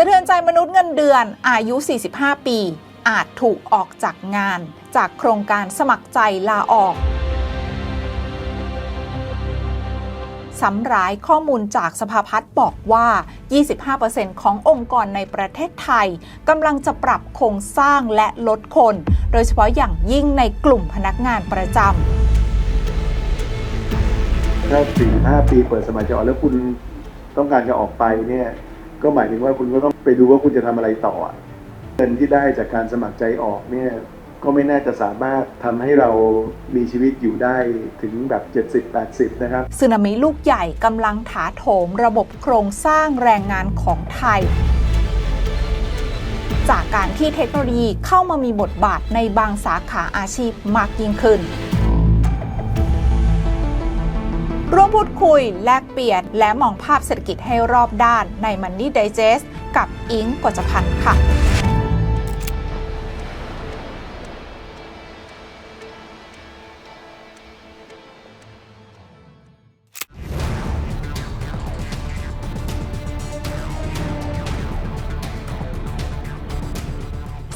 ะเทือนใจมนุษย์เงินเดือนอายุ 45 ปี อาจถูกออกจากงาน จากโครงการสมัครใจลาออกสำร้ายข้อมูลจากสภาพัฒน์บอกว่า 25%ขององค์กรในประเทศไทยกำลังจะปรับโครงสร้างและลดคน โดยเฉพาะอย่างยิ่งในกลุ่มพนักงานประจำถ้าสี่ห้าปีเปิดสมัครจะออกแล้วคุณต้องการจะออกไปเนี่ย ก็หมายถึงว่าคุณก็ต้องไปดูว่าคุณจะทำอะไรต่อ เงินที่ได้จากการสมัครใจออกเนี่ยก็ไม่น่าจะสามารถทำให้เรามีชีวิตอยู่ได้ถึงแบบ 70-80 นะครับสึนามิลูกใหญ่กำลังถาโถมระบบโครงสร้างแรงงานของไทย จากการที่เทคโนโลยีเข้ามามีบทบาทในบางสาขาอาชีพมากยิ่งขึ้น ร่วมพูดคุยแลกเปลี่ยน และมองภาพเศรษฐกิจให้รอบด้านใน Money Digest กับอิงกฤจพันธ์ค่ะ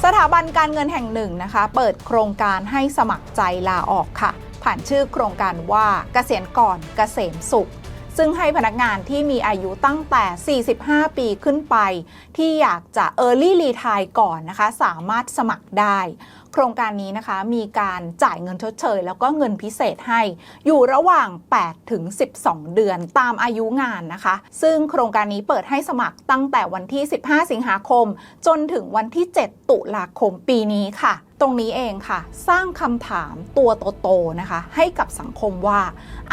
สถาบันการเงินแห่งหนึ่งนะคะ เปิดโครงการให้สมัครใจลาออกค่ะ ผ่านชื่อโครงการว่าเกษียณก่อนเกษมสุข ซึ่งให้พนักงานที่มีอายุตั้งแต่ 45 ปีขึ้นไป ที่อยากจะ Early Retire ก่อนนะคะ สามารถสมัครได้ โครงการนี้นะคะมีการจ่ายเงินชดเชย แล้วก็เงินพิเศษให้ อยู่ระหว่าง 8 ถึง 12 เดือนตามอายุงานนะคะ ซึ่งโครงการนี้เปิดให้สมัครตั้งแต่วันที่ 15 สิงหาคม จนถึงวันที่ 7 ตุลาคมปีนี้ค่ะตรงนี้เองค่ะ สร้างคำถามตัวโตๆนะคะ ให้กับสังคมว่า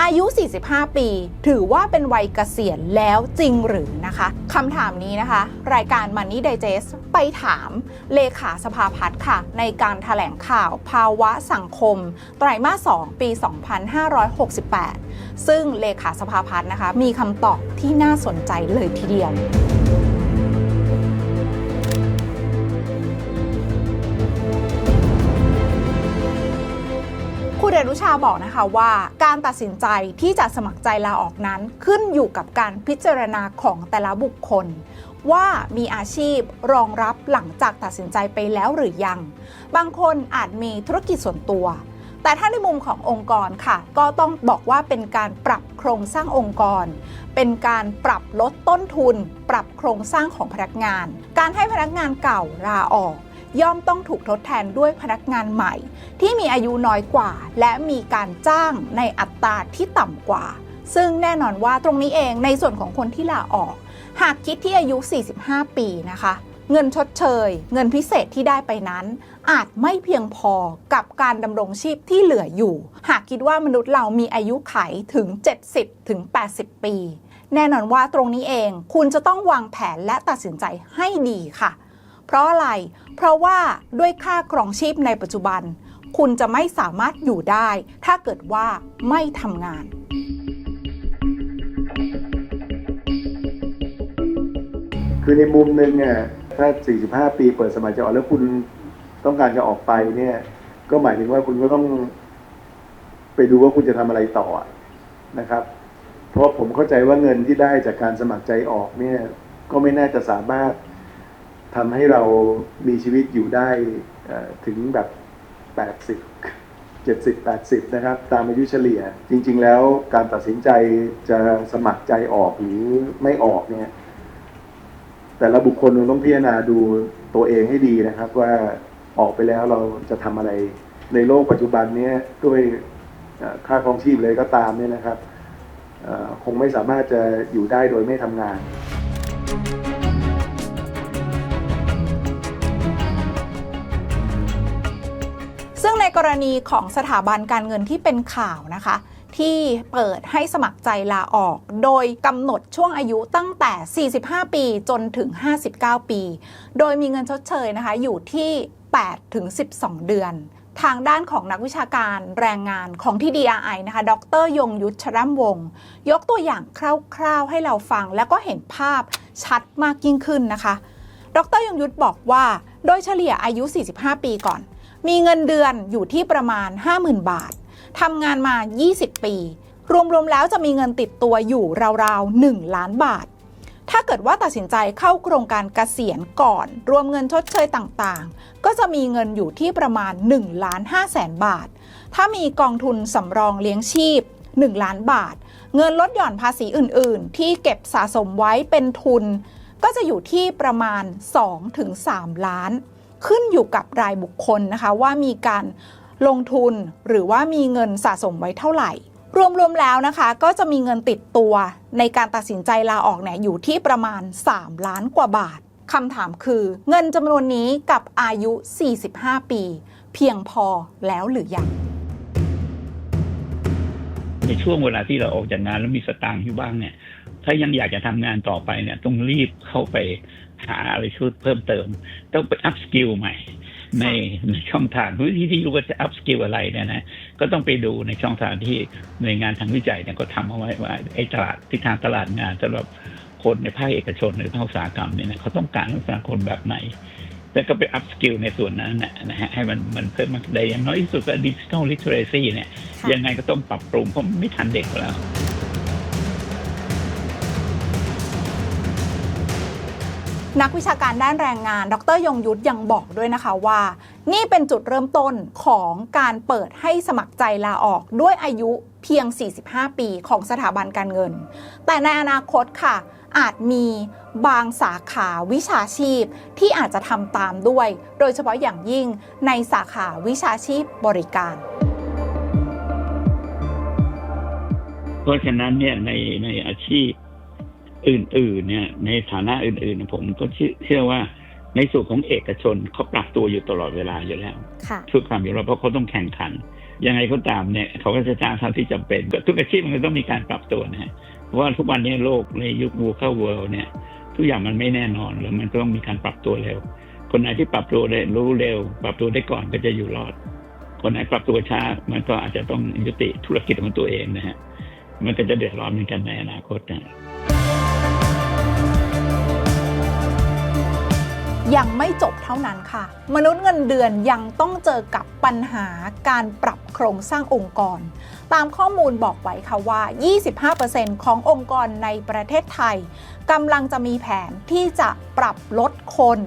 อายุ 45 ปี ถือว่าเป็นวัยเกษียณแล้วจริงหรือนะคะคำถามนี้นะคะ รายการ Money Digest ไปถามเลขาสภาพัฒน์ค่ะ ในการถแถลงข่าวภาวะสังคม ไตรมาส 2 ปี 2568 ซึ่งเลขาสภาพัฒน์นะคะ มีคำตอบที่น่าสนใจเลยทีเดียว อนุชาบอกนะคะว่า การตัดสินใจที่จะสมัครใจลาออกนั้นขึ้นอยู่กับการพิจารณาของแต่ละบุคคล ว่ามีอาชีพรองรับหลังจากตัดสินใจไปแล้วหรือยัง บางคนอาจมีธุรกิจส่วนตัว แต่ถ้าในมุมขององค์กรค่ะ ก็ต้องบอกว่าเป็นการปรับโครงสร้างองค์กร เป็นการปรับลดต้นทุน ปรับโครงสร้างของพนักงาน การให้พนักงานเก่าลาออก ย่อมต้องถูกทดแทนด้วยพนักงานใหม่ ที่มีอายุน้อยกว่า และมีการจ้างในอัตราที่ต่ำกว่า ซึ่งแน่นอนว่าตรงนี้เองในส่วนของคนที่ลาออก หากคิดที่อายุ 45 ปีนะคะเงินชดเชย เงินพิเศษที่ได้ไปนั้น อาจไม่เพียงพอกับการดำรงชีพที่เหลืออยู่ หากคิดว่ามนุษย์เรามีอายุไขถึง 70 ถึง 80 ปี แน่นอนว่าตรงนี้เองคุณจะต้องวางแผนและตัดสินใจให้ดีค่ะ เพราะอะไร เพราะว่าด้วยค่าครองชีพในปัจจุบัน คุณจะไม่สามารถอยู่ได้ ถ้าเกิดว่าไม่ทำงานคือในมุมหนึ่งเนี่ยถ้า 45 ปีเปิดสมัครจะออกแล้วคุณต้องการจะออกไปเนี่ย ก็หมายถึงว่าคุณก็ต้อง ไปดูว่าคุณจะทำอะไรต่อนะครับ เพราะผมเข้าใจว่าเงินที่ได้จากการสมัครใจออกเนี่ย ก็ไม่น่าจะสามารถ ทำให้เรามีชีวิตอยู่ได้ถึงแบบ 80 70 80 นะครับ ตามอายุเฉลี่ย จริง ๆ แล้วการตัดสินใจจะสมัครใจออกหรือไม่ออกเนี่ย แต่ละบุคคลเราต้องพิจารณาดูตัวเองให้ดีนะครับ ว่าออกไปแล้วเราจะทำอะไร ในโลกปัจจุบันนี้ด้วยค่าครองชีพเลยก็ตามเนี่ยนะครับคงไม่สามารถจะอยู่ได้โดยไม่ทำงาน กรณีของสถาบันการเงินที่เป็นข่าวนะคะ ที่เปิดให้สมัครใจลาออก โดยกำหนดช่วงอายุตั้งแต่ 45 ปีจนถึง 59 ปี โดยมีเงินชดเชยนะคะอยู่ที่ 8 ถึง 12 เดือนทางด้านของนักวิชาการแรงงานของที่ DRI นะคะ ดรยงยุทธชรัมวง ยกตัวอย่างคร่าวๆให้เราฟัง แล้วก็เห็นภาพชัดมากยิ่งขึ้นนะคะ ดรยงยุทธบอกว่า โดยเฉลี่ยอายุ 45 ปีก่อน มีเงินเดือนอยู่ที่ประมาณ 50,000 บาททำงานมา 20 ปี รวมๆแล้วจะมีเงินติดตัวอยู่ราวๆ 1 ล้านบาท ถ้าเกิดว่าตัดสินใจเข้าโครงการเกษียณก่อน รวมเงินชดเชยต่างๆ ก็จะมีเงินอยู่ที่ประมาณ1ล้าน5แสนบาท ถ้ามีกองทุนสำรองเลี้ยงชีพ 1 ล้านบาท เงินลดหย่อนภาษีอื่นๆ ที่เก็บสะสมไว้เป็นทุน ก็จะอยู่ที่ประมาณ 2-3 ล้าน ขึ้นอยู่กับรายบุคคลนะคะว่ามีการลงทุนหรือว่ามีเงินสะสมไว้เท่าไหร่ รวมๆแล้วนะคะ ก็จะมีเงินติดตัวในการตัดสินใจลาออกเนี่ยอยู่ที่ประมาณ 3 ล้านกว่าบาทคำถามคือเงินจำนวนนี้กับอายุ 45 ปี เพียงพอแล้วหรือยัง ในช่วงเวลาที่เราออกจากงานแล้วมีสตางค์อยู่บ้างเนี่ย ถ้ายังอยากจะทำงานต่อไปเนี่ย ต้องรีบเข้าไปหาอะไรช่วยเพิ่มเติม ต้องไปอัพสกิลใหม่ในในช่องทางวิธีที่รู้ว่าจะอัพสกิลอะไรเนี่ยนะก็ต้องไปดูในช่องทางที่หน่วยงานทางวิจัยเนี่ยก็ทำเอาไว้ว่าไอ้ตลาดทิศทางตลาดงานสำหรับคนในภาคเอกชนหรือภาคอุตสาหกรรมเนี่ยนะเขาต้องการลักษณะคนแบบไหน แล้วก็ไปอัพสกิลในส่วนนั้นนะนะฮะให้มันมันเพิ่มมากได้อย่างน้อยที่สุดก็ดิจิทัลลิเทเรซีเนี่ยค่ะยังไงก็ต้องปรับปรุงเพราะมันไม่ทันเด็กแล้ว นักวิชาการด้านแรงงาน ดรยงยุทธยังบอกด้วยนะคะว่า นี่เป็นจุดเริ่มต้นของการเปิดให้สมัครใจลาออกด้วยอายุเพียง 45 ปีของสถาบันการเงิน แต่ในอนาคตค่ะ อาจมีบางสาขาวิชาชีพที่อาจจะทำตามด้วย โดยเฉพาะอย่างยิ่งในสาขาวิชาชีพบริการ เพราะฉะนั้นเนี่ยในในอาชีพอื่น ๆ เนี่ยในฐานะอื่น ๆ ผมก็เชื่อเชื่อว่าในส่วนของเอกชนเขาปรับตัวอยู่ตลอดเวลาอยู่แล้วค่ะทุกความอยู่แล้วเพราะเขาต้องแข่งขัน ยังไงก็ตามเนี่ยเขาก็จะจ้างเท่าที่จำเป็น ทุกอาชีพมันก็ต้องมีการปรับตัวนะฮะเพราะ ว่าทุกวันนี้โลกในยุควูเข้าเวิลด์เนี่ย ทุกอย่างมันไม่แน่นอนแล้วมันต้องมีการปรับตัวเร็ว คนไหนที่ปรับตัวได้รู้เร็ว ปรับตัวได้ก่อนก็จะอยู่รอด คนไหนปรับตัวช้ามันก็อาจจะต้องยุติธุรกิจของตัวเองนะฮะมันก็จะเดือดร้อนเหมือนกันในอนาคตนะยังไม่จบเท่านั้นค่ะ มนุษย์เงินเดือนยังต้องเจอกับปัญหาการปรับ โครงสร้างองค์กร ตามข้อมูลบอกไว้ค่ะว่า 25%ขององค์กรในประเทศไทยกำลังจะมีแผนที่จะปรับลดคน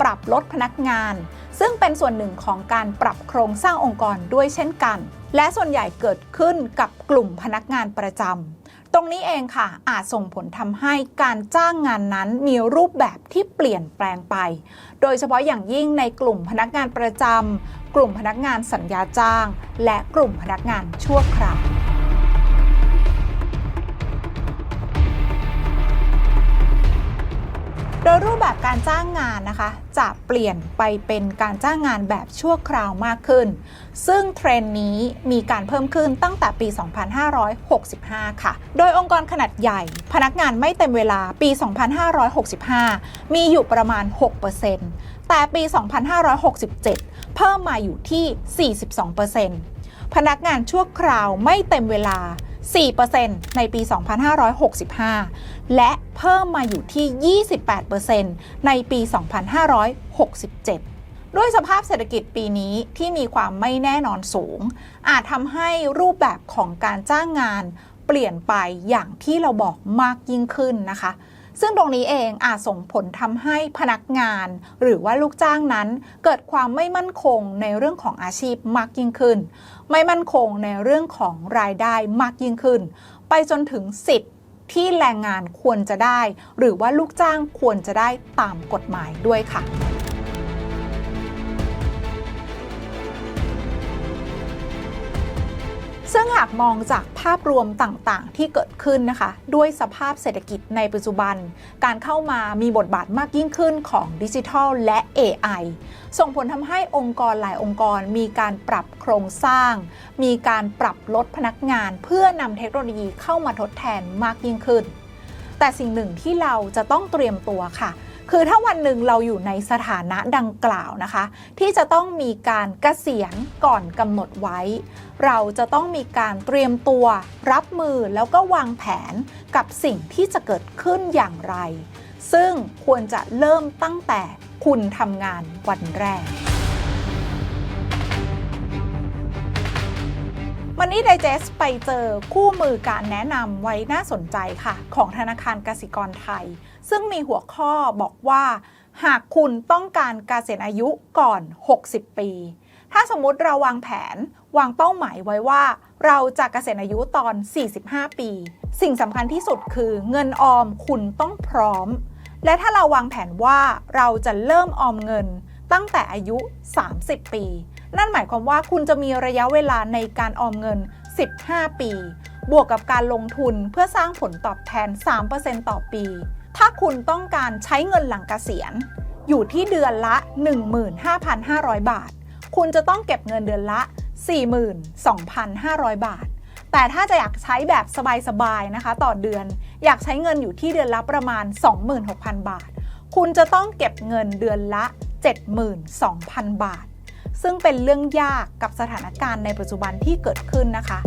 ปรับลดพนักงาน ซึ่งเป็นส่วนหนึ่งของการปรับโครงสร้างองค์กรด้วยเช่นกัน และส่วนใหญ่เกิดขึ้นกับกลุ่มพนักงานประจำ ตรงนี้เองค่ะ อาจส่งผลทำให้การจ้างงานนั้นมีรูปแบบที่เปลี่ยนแปลงไป โดยเฉพาะอย่างยิ่งในกลุ่มพนักงานประจำกลุ่มพนักงานสัญญาจ้าง และกลุ่มพนักงานชั่วคราว โดยรูปแบบการจ้างงานนะคะ จะเปลี่ยนไปเป็นการจ้างงานแบบชั่วคราวมากขึ้น ซึ่งเทรนด์นี้มีการเพิ่มขึ้นตั้งแต่ปี 2565 ค่ะ โดยองค์กรขนาดใหญ่ พนักงานไม่เต็มเวลาปี 2565 มีอยู่ประมาณ 6%แต่ปี 2567 เพิ่มมาอยู่ที่ 42%พนักงานชั่วคราวไม่เต็มเวลา 4%ในปี 2565 และเพิ่มมาอยู่ที่ 28%ในปี 2567ด้วยสภาพเศรษฐกิจปีนี้ที่มีความไม่แน่นอนสูง อาจทำให้รูปแบบของการจ้างงานเปลี่ยนไปอย่างที่เราบอกมากยิ่งขึ้นนะคะ ซึ่งตรงนี้เองอาจส่งผลทำให้พนักงาน หรือว่าลูกจ้างนั้น เกิดความไม่มั่นคงในเรื่องของอาชีพมากยิ่งขึ้น ไม่มั่นคงในเรื่องของรายได้มากยิ่งขึ้น ไปจนถึงสิทธิ์ที่แรงงานควรจะได้ หรือว่าลูกจ้างควรจะได้ตามกฎหมายด้วยค่ะ ซึ่งหากมองจากภาพรวมต่างๆ ที่เกิดขึ้นนะคะ ด้วยสภาพเศรษฐกิจในปัจจุบัน การเข้ามามีบทบาทมากยิ่งขึ้นของดิจิทัลและ AI ส่งผลทำให้องค์กรหลายองค์กรมีการปรับโครงสร้าง มีการปรับลดพนักงาน เพื่อนำเทคโนโลยีเข้ามาทดแทนมากยิ่งขึ้น แต่สิ่งหนึ่งที่เราจะต้องเตรียมตัวค่ะ คือถ้าวันหนึ่งเราอยู่ในสถานะดังกล่าวนะคะ ที่จะต้องมีการเกษียณก่อนกำหนดไว้ เราจะต้องมีการเตรียมตัวรับมือแล้วก็วางแผนกับสิ่งที่จะเกิดขึ้นอย่างไร ซึ่งควรจะเริ่มตั้งแต่คุณทำงานวันแรกม Money Digest ไปเจอคู่มือการแนะนำไว้น่าสนใจค่ะ ของธนาคารกสิกรไทย ซึ่งมีหัวข้อบอกว่า หากคุณต้องการเกษียณอายุก่อน 60 ปี ถ้าสมมุติเราวางแผนวางเป้าหมายไว้ว่า เราจะเกษียณอายุตอน 45 ปี สิ่งสำคัญที่สุดคือเงินออมคุณต้องพร้อม และถ้าเราวางแผนว่าเราจะเริ่มออมเงินตั้งแต่อายุ 30 ปี นั่นหมายความว่าคุณจะมีระยะเวลาในการออมเงิน 15 ปี บวกกับการลงทุนเพื่อสร้างผลตอบแทน 3%ต่อปี ถ้าคุณต้องการใช้เงินหลังเกษียณ อยู่ที่เดือนละ 15,500 บาท คุณจะต้องเก็บเงินเดือนละ 42,500 บาท แต่ถ้าจะอยากใช้แบบสบายๆนะคะ ต่อเดือนอยากใช้เงินอยู่ที่เดือนละประมาณ 26,000 บาท คุณจะต้องเก็บเงินเดือนละ 72,000 บาท ซึ่งเป็นเรื่องยากกับสถานการณ์ในปัจจุบันที่เกิดขึ้นนะคะ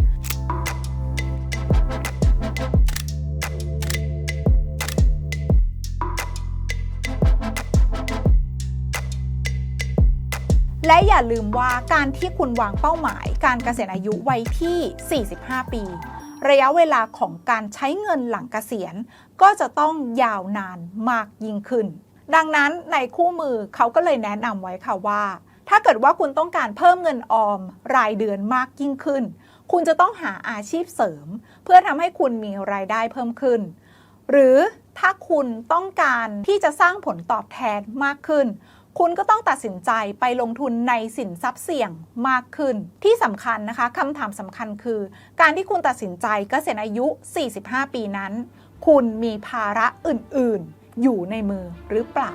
และอย่าลืมว่าการที่คุณวางเป้าหมาย การเกษียณอายุไว้ที่ 45 ปี ระยะเวลาของการใช้เงินหลังเกษียณ ก็จะต้องยาวนานมากยิ่งขึ้น ดังนั้นในคู่มือเขาก็เลยแนะนำไว้ค่ะว่า ถ้าเกิดว่าคุณต้องการเพิ่มเงินออมรายเดือนมากยิ่งขึ้น คุณจะต้องหาอาชีพเสริม เพื่อทำให้คุณมีรายได้เพิ่มขึ้น หรือถ้าคุณต้องการที่จะสร้างผลตอบแทนมากขึ้น คุณก็ต้องตัดสินใจไปลงทุนในสินทรัพย์เสี่ยงมากขึ้น ที่สำคัญนะคะคำถามสำคัญคือ การที่คุณตัดสินใจเกษียณอายุ 45 ปีนั้น คุณมีภาระอื่น ๆ อยู่ในมือหรือเปล่า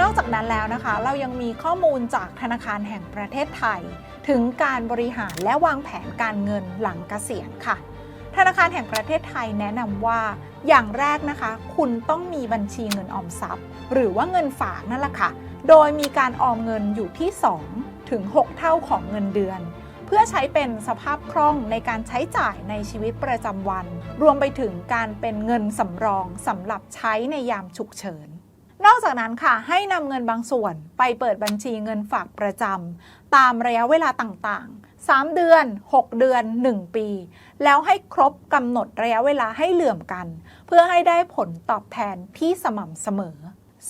นอกจากนั้นแล้วนะคะ เรายังมีข้อมูลจากธนาคารแห่งประเทศไทย ถึงการบริหารและวางแผนการเงินหลังเกษียณค่ะ ธนาคารแห่งประเทศไทยแนะนำว่า อย่างแรกนะคะ คุณต้องมีบัญชีเงินออมทรัพย์ หรือว่าเงินฝากนั่นแหละค่ะ โดยมีการออมเงินอยู่ที่ 2 ถึง 6 เท่าของเงินเดือน เพื่อใช้เป็นสภาพคล่องในการใช้จ่ายในชีวิตประจำวัน รวมไปถึงการเป็นเงินสำรองสำหรับใช้ในยามฉุกเฉินนอกจากนั้นค่ะให้นำเงินบางส่วนไปเปิดบัญชีเงินฝากประจำตามระยะเวลาต่างๆ 3 เดือน 6 เดือน 1 ปี แล้วให้ครบกำหนดระยะเวลาให้เหลื่อมกัน เพื่อให้ได้ผลตอบแทนที่สม่ำเสมอ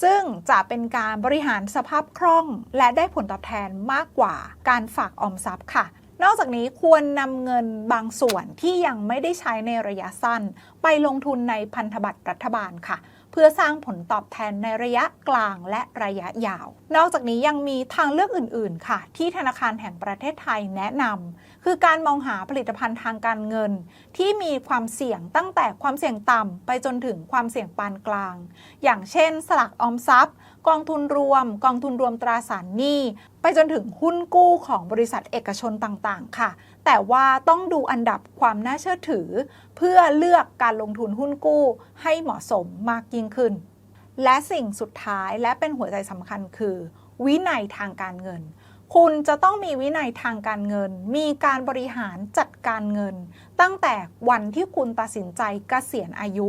ซึ่งจะเป็นการบริหารสภาพคล่อง และได้ผลตอบแทนมากกว่าการฝากออมทรัพย์ค่ะ นอกจากนี้ควรนำเงินบางส่วนที่ยังไม่ได้ใช้ในระยะสั้น ไปลงทุนในพันธบัตรรัฐบาลค่ะ เพื่อสร้างผลตอบแทนในระยะกลางและระยะยาว นอกจากนี้ยังมีทางเลือกอื่น ๆ ค่ะ ที่ธนาคารแห่งประเทศไทยแนะนำคือการมองหาผลิตภัณฑ์ทางการเงิน ที่มีความเสี่ยงตั้งแต่ความเสี่ยงต่ำไปจนถึงความเสี่ยงปานกลาง อย่างเช่น สลักออมทรัพย์ กองทุนรวม กองทุนรวมตราสารหนี้ ไปจนถึงหุ้นกู้ของบริษัทเอกชนต่าง ๆ ค่ะ แต่ว่าต้องดูอันดับความน่าเชื่อถือ เพื่อเลือกการลงทุนหุ้นกู้ให้เหมาะสมมากยิ่งขึ้น และสิ่งสุดท้ายและเป็นหัวใจสำคัญคือ วินัยทางการเงิน คุณจะต้องมีวินัยทางการเงิน มีการบริหารจัดการเงิน ตั้งแต่วันที่คุณตัดสินใจเกษียณอายุ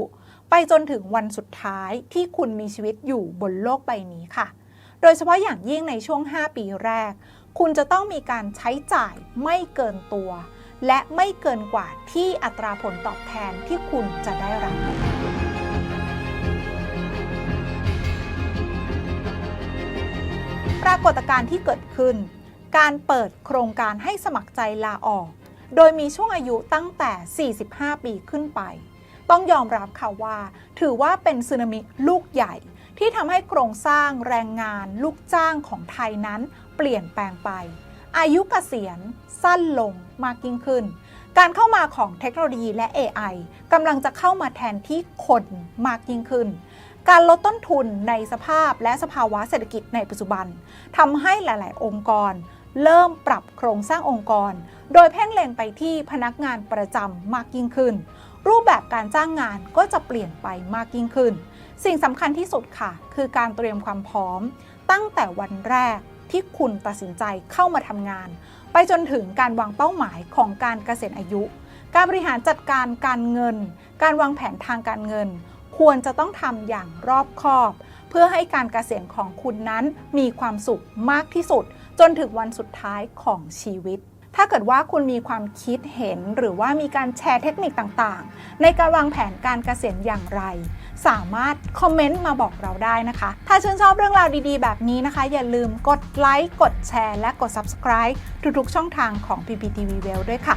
ไปจนถึงวันสุดท้ายที่คุณมีชีวิตอยู่บนโลกใบนี้ค่ะ โดยเฉพาะอย่างยิ่งในช่วง 5 ปีแรก คุณจะต้องมีการใช้จ่ายไม่เกินตัว และไม่เกินกว่าที่อัตราผลตอบแทนที่คุณจะได้รับปรากฏการณ์ที่เกิดขึ้น การเปิดโครงการให้สมัครใจลาออก โดยมีช่วงอายุตั้งแต่ 45 ปีขึ้นไป ต้องยอมรับค่ะว่า ถือว่าเป็นสึนามิลูกใหญ่ที่ทำให้โครงสร้างแรงงานลูกจ้างของไทยนั้น ปลี่ยนแปลงไป อายุเกษียณสั้นลงมากยิ่งขึ้น การเข้ามาของเทคโนโลยีและ AI กำลังจะเข้ามาแทนที่คนมากยิ่งขึ้น การลดต้นทุนในสภาพและสภาวะเศรษฐกิจในปัจจุบันทำให้หลาย ๆ องค์กร เริ่มปรับโครงสร้างองค์กร โดยเพ่งเล็งไปที่พนักงานประจำมากยิ่งขึ้น รูปแบบการจ้างงานก็จะเปลี่ยนไปมากยิ่งขึ้น สิ่งสำคัญที่สุดค่ะ คือการเตรียมความพร้อม ตั้งแต่วันแรก ที่คุณตัดสินใจเข้ามาทำงาน ไปจนถึงการวางเป้าหมายของการเกษียณอายุ การบริหารจัดการการเงิน การวางแผนทางการเงิน ควรจะต้องทำอย่างรอบคอบ เพื่อให้การเกษียณของคุณนั้นมีความสุขมากที่สุด จนถึงวันสุดท้ายของชีวิตถ้าเกิดว่าคุณมีความคิดเห็นหรือว่ามีการแชร์เทคนิคต่างๆ ในการวางแผนการเกษียณอย่างไร สามารถคอมเมนต์มาบอกเราได้นะคะ ถ้าชื่นชอบเรื่องราวดีๆ แบบนี้นะคะ อย่าลืมกดไลค์ กดแชร์ และกด subscribe ทุกๆช่องทางของ PPTV w e l l ด้วยค่ะ